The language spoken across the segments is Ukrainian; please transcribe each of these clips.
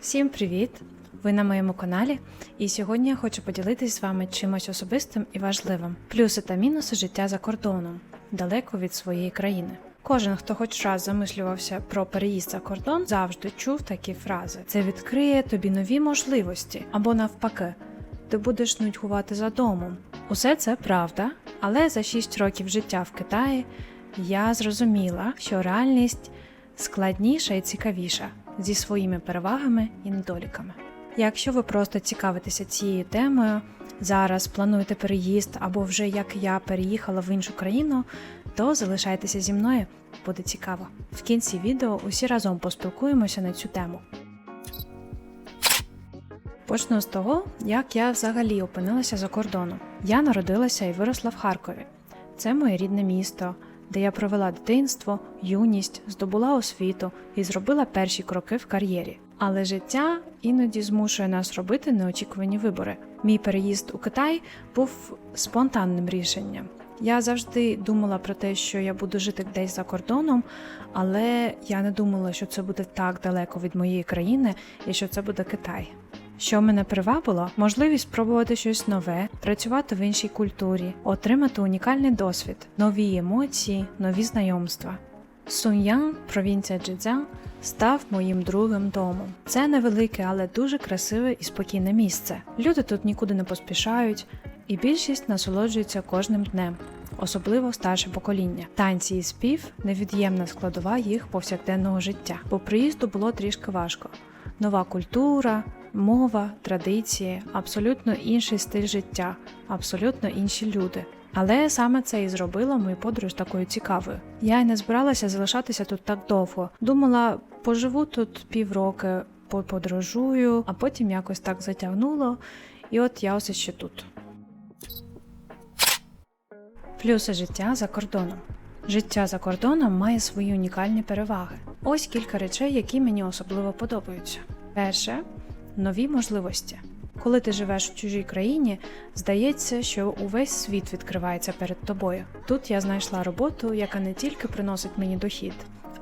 Всім привіт! Ви на моєму каналі, і сьогодні я хочу поділитись з вами чимось особистим і важливим: плюси та мінуси життя за кордоном, далеко від своєї країни. Кожен, хто хоч раз замислювався про переїзд за кордон, завжди чув такі фрази: це відкриє тобі нові можливості, або навпаки, ти будеш нудьгувати за домом. Усе це правда, але за 6 років життя в Китаї я зрозуміла, що реальність складніша і цікавіша зі своїми перевагами і недоліками. Якщо ви просто цікавитеся цією темою, зараз плануєте переїзд або вже як я переїхала в іншу країну, то залишайтеся зі мною, буде цікаво. В кінці відео усі разом поспілкуємося на цю тему. Почну з того, як я взагалі опинилася за кордоном. Я народилася і виросла в Харкові. Це моє рідне місто, де я провела дитинство, юність, здобула освіту і зробила перші кроки в кар'єрі. Але життя іноді змушує нас робити неочікувані вибори. Мій переїзд у Китай був спонтанним рішенням. Я завжди думала про те, що я буду жити десь за кордоном, але я не думала, що це буде так далеко від моєї країни і що це буде Китай. Що мене привабило, можливість спробувати щось нове, працювати в іншій культурі, отримати унікальний досвід, нові емоції, нові знайомства. Суньян, провінція Джидзян, став моїм другим домом. Це невелике, але дуже красиве і спокійне місце. Люди тут нікуди не поспішають, і більшість насолоджується кожним днем, особливо старше покоління. Танці і спів невід'ємна складова їх повсякденного життя. По приїзду було трішки важко. Нова культура, мова, традиції, абсолютно інший стиль життя, абсолютно інші люди. Але саме це і зробило мою подорож такою цікавою. Я й не збиралася залишатися тут так довго. Думала, поживу тут півроки, подорожую, а потім якось так затягнуло, і от я ось ще тут. Плюси життя за кордоном. Життя за кордоном має свої унікальні переваги. Ось кілька речей, які мені особливо подобаються. Перше нові можливості. Коли ти живеш в чужій країні, здається, що увесь світ відкривається перед тобою. Тут я знайшла роботу, яка не тільки приносить мені дохід,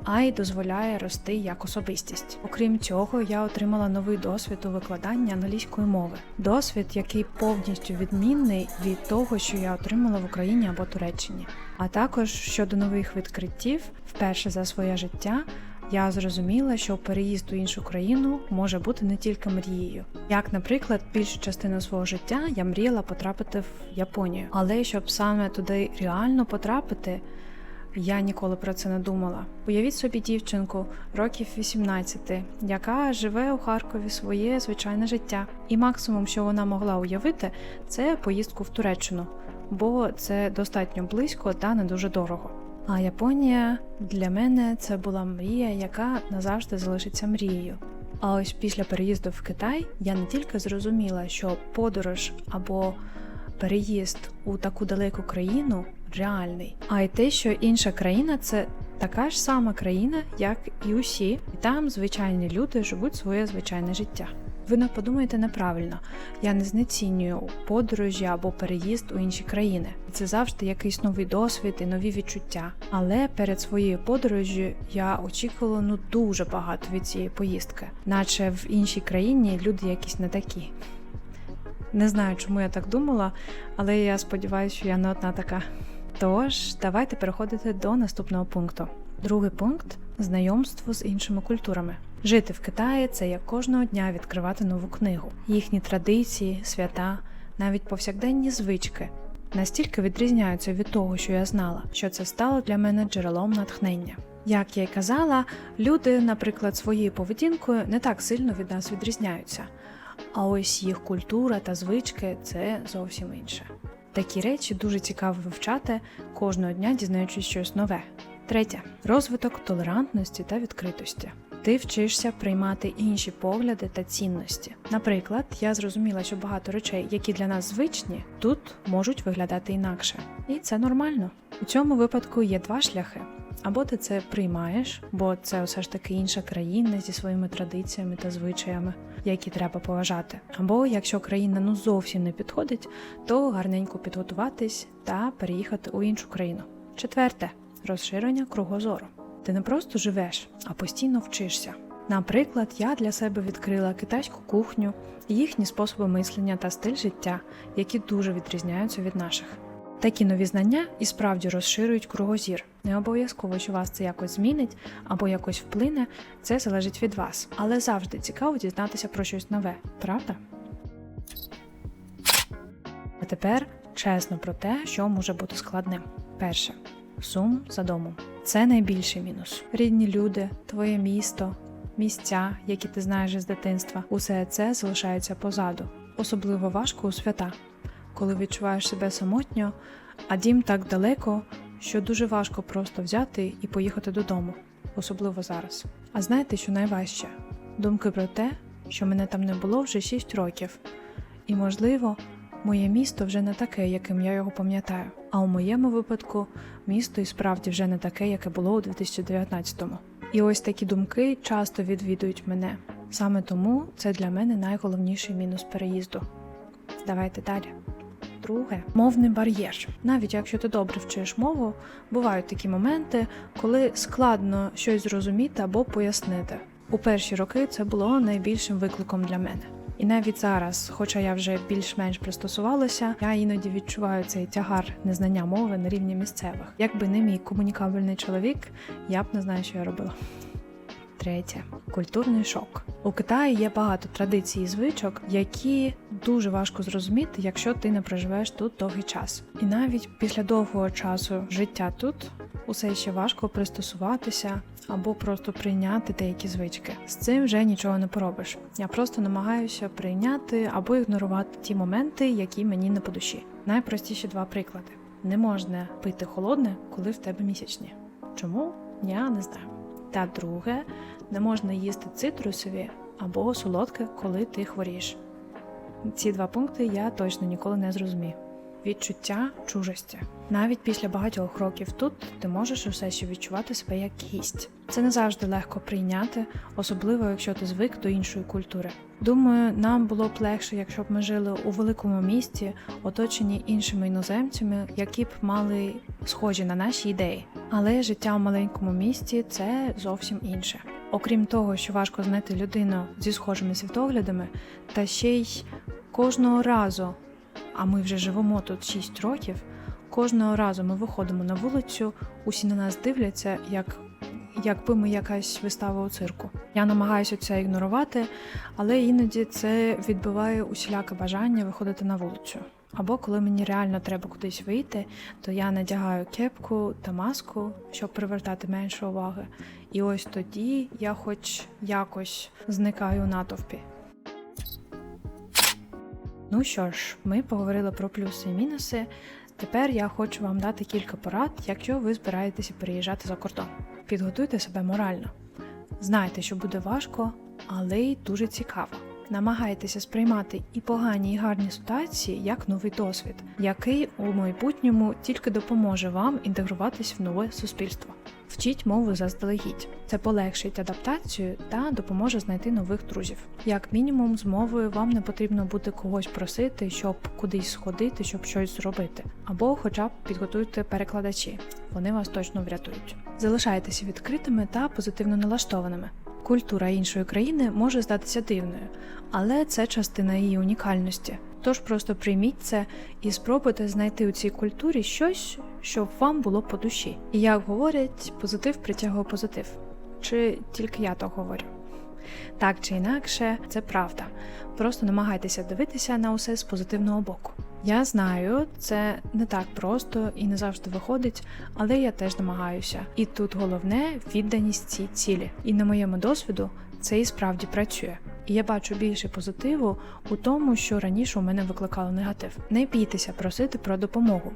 а й дозволяє рости як особистість. Окрім цього, я отримала новий досвід у викладанні англійської мови. Досвід, який повністю відмінний від того, що я отримала в Україні або Туреччині. А також щодо нових відкриттів, вперше за своє життя. Я зрозуміла, що переїзд у іншу країну може бути не тільки мрією. Як, наприклад, більшу частину свого життя я мріяла потрапити в Японію, але щоб саме туди реально потрапити, я ніколи про це не думала. Уявіть собі дівчинку років 18, яка живе у Харкові своє звичайне життя, і максимум, що вона могла уявити, це поїздку в Туреччину, бо це достатньо близько та не дуже дорого. А Японія для мене це була мрія, яка назавжди залишиться мрією. А ось після переїзду в Китай я не тільки зрозуміла, що подорож або переїзд у таку далеку країну реальний, а й те, що інша країна це така ж сама країна, як і усі, і там звичайні люди живуть своє звичайне життя. Ви подумаєте неправильно, я не знецінюю подорожі або переїзд у інші країни. Це завжди якийсь новий досвід і нові відчуття. Але перед своєю подорожю я очікувала ну дуже багато від цієї поїздки, наче в іншій країні люди якісь не такі. Не знаю, чому я так думала, але я сподіваюся, що я не одна така. Тож, давайте переходити до наступного пункту. Другий пункт знайомство з іншими культурами. Жити в Китаї це як кожного дня відкривати нову книгу. Їхні традиції, свята, навіть повсякденні звички настільки відрізняються від того, що я знала, що це стало для мене джерелом натхнення. Як я й казала, люди, наприклад, своєю поведінкою не так сильно від нас відрізняються, а ось їх культура та звички це зовсім інше. Такі речі дуже цікаво вивчати кожного дня, дізнаючись щось нове. Третє розвиток толерантності та відкритості. Ти вчишся приймати інші погляди та цінності. Наприклад, я зрозуміла, що багато речей, які для нас звичні, тут можуть виглядати інакше, і це нормально. У цьому випадку є два шляхи. Або ти це приймаєш, бо це все ж таки інша країна зі своїми традиціями та звичаями, які треба поважати. Або якщо країна ну зовсім не підходить, то гарненько підготуватись та переїхати у іншу країну. Четверте розширення кругозору. Ти не просто живеш, а постійно вчишся. Наприклад, я для себе відкрила китайську кухню, їхні способи мислення та стиль життя, які дуже відрізняються від наших. Такі нові знання і справді розширюють кругозір. Не обов'язково, що вас це якось змінить або якось вплине, це залежить від вас. Але завжди цікаво дізнатися про щось нове, правда? А тепер чесно про те, що може бути складним. Перше сум за домом. Це найбільший мінус. Рідні люди, твоє місто, місця, які ти знаєш із дитинства, усе це залишається позаду. Особливо важко у свята, коли відчуваєш себе самотньо, а дім так далеко, що дуже важко просто взяти і поїхати додому, особливо зараз. А знаєте, що найважче? Думки про те, що мене там не було вже 6 років, і, можливо, моє місто вже не таке, яким я його пам'ятаю. А у моєму випадку місто і справді вже не таке, яке було у 2019-му. І ось такі думки часто відвідують мене. Саме тому це для мене найголовніший мінус переїзду. Давайте далі. Друге, мовний бар'єр. Навіть якщо ти добре вчиш мову, бувають такі моменти, коли складно щось зрозуміти або пояснити. У перші роки це було найбільшим викликом для мене. І навіть зараз, хоча я вже більш-менш пристосувалася, я іноді відчуваю цей тягар незнання мови на рівні місцевих. Якби не мій комунікабельний чоловік, я б не знаю, що я робила. Третє культурний шок. У Китаї є багато традицій і звичок, які дуже важко зрозуміти, якщо ти не проживеш тут довгий час. І навіть після довгого часу життя тут усе ще важко пристосуватися або просто прийняти деякі звички. З цим вже нічого не поробиш. Я просто намагаюся прийняти або ігнорувати ті моменти, які мені не по душі. Найпростіші два приклади: не можна пити холодне, коли в тебе місячні. Чому? Я не знаю. Та друге, не можна їсти цитрусові або солодке, коли ти хворієш. Ці два пункти я точно ніколи не зрозумію. Відчуття чужості. Навіть після багатьох років тут ти можеш усе ще відчувати себе як гість. Це не завжди легко прийняти, особливо якщо ти звик до іншої культури. Думаю, нам було б легше, якщо б ми жили у великому місті, оточені іншими іноземцями, які б мали схожі на наші ідеї. Але життя в маленькому місті це зовсім інше. Окрім того, що важко знайти людину зі схожими світоглядами, та ще й кожного разу, а ми вже живемо тут 6 років. Кожного разу ми виходимо на вулицю, усі на нас дивляться, як якби ми якась вистава у цирку. Я намагаюся це ігнорувати, але іноді це відбиває усіляке бажання виходити на вулицю. Або коли мені реально треба кудись вийти, то я надягаю кепку та маску, щоб привертати менше уваги. І ось тоді я хоч якось зникаю у натовпі. Ну що ж, ми поговорили про плюси і мінуси. Тепер я хочу вам дати кілька порад, якщо ви збираєтеся переїжджати за кордон. Підготуйте себе морально. Знайте, що буде важко, але й дуже цікаво. Намагайтеся сприймати і погані, і гарні ситуації як новий досвід, який у майбутньому тільки допоможе вам інтегруватись в нове суспільство. Вчіть мову заздалегідь. Це полегшить адаптацію та допоможе знайти нових друзів. Як мінімум, з мовою вам не потрібно буде когось просити, щоб кудись сходити, щоб щось зробити, або, хоча б підготуйте перекладачі. Вони вас точно врятують. Залишайтеся відкритими та позитивно налаштованими. Культура іншої країни може здатися дивною, але це частина її унікальності. Тож просто прийміть це і спробуйте знайти у цій культурі щось, щоб вам було по душі. І як говорять, позитив притягує позитив. Чи тільки я так говорю? Так чи інакше, це правда. Просто намагайтеся дивитися на усе з позитивного боку. Я знаю, це не так просто і не завжди виходить, але я теж намагаюся. І тут головне відданість цій цілі. І на моєму досвіду це і справді працює. І я бачу більше позитиву у тому, що раніше у мене викликало негатив. Не бійтеся просити про допомогу.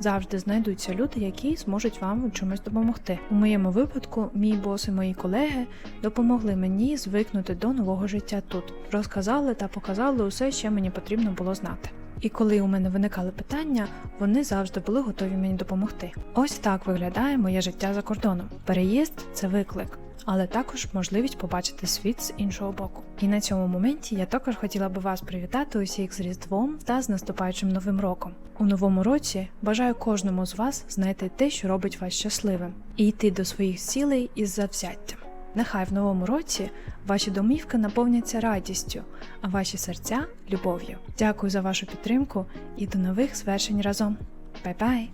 Завжди знайдуться люди, які зможуть вам у чомусь допомогти. У моєму випадку, мій бос і мої колеги допомогли мені звикнути до нового життя тут, розказали та показали усе, що мені потрібно було знати. І коли у мене виникали питання, вони завжди були готові мені допомогти. Ось так виглядає моє життя за кордоном. Переїзд це виклик. Але також можливість побачити світ з іншого боку. І на цьому моменті я також хотіла би вас привітати усіх з Різдвом та з наступаючим новим роком. У новому році бажаю кожному з вас знайти те, що робить вас щасливим, і йти до своїх цілей із завзяттям. Нехай в новому році ваші домівки наповняться радістю, а ваші серця любов'ю. Дякую за вашу підтримку і до нових звершень разом. Бай-бай!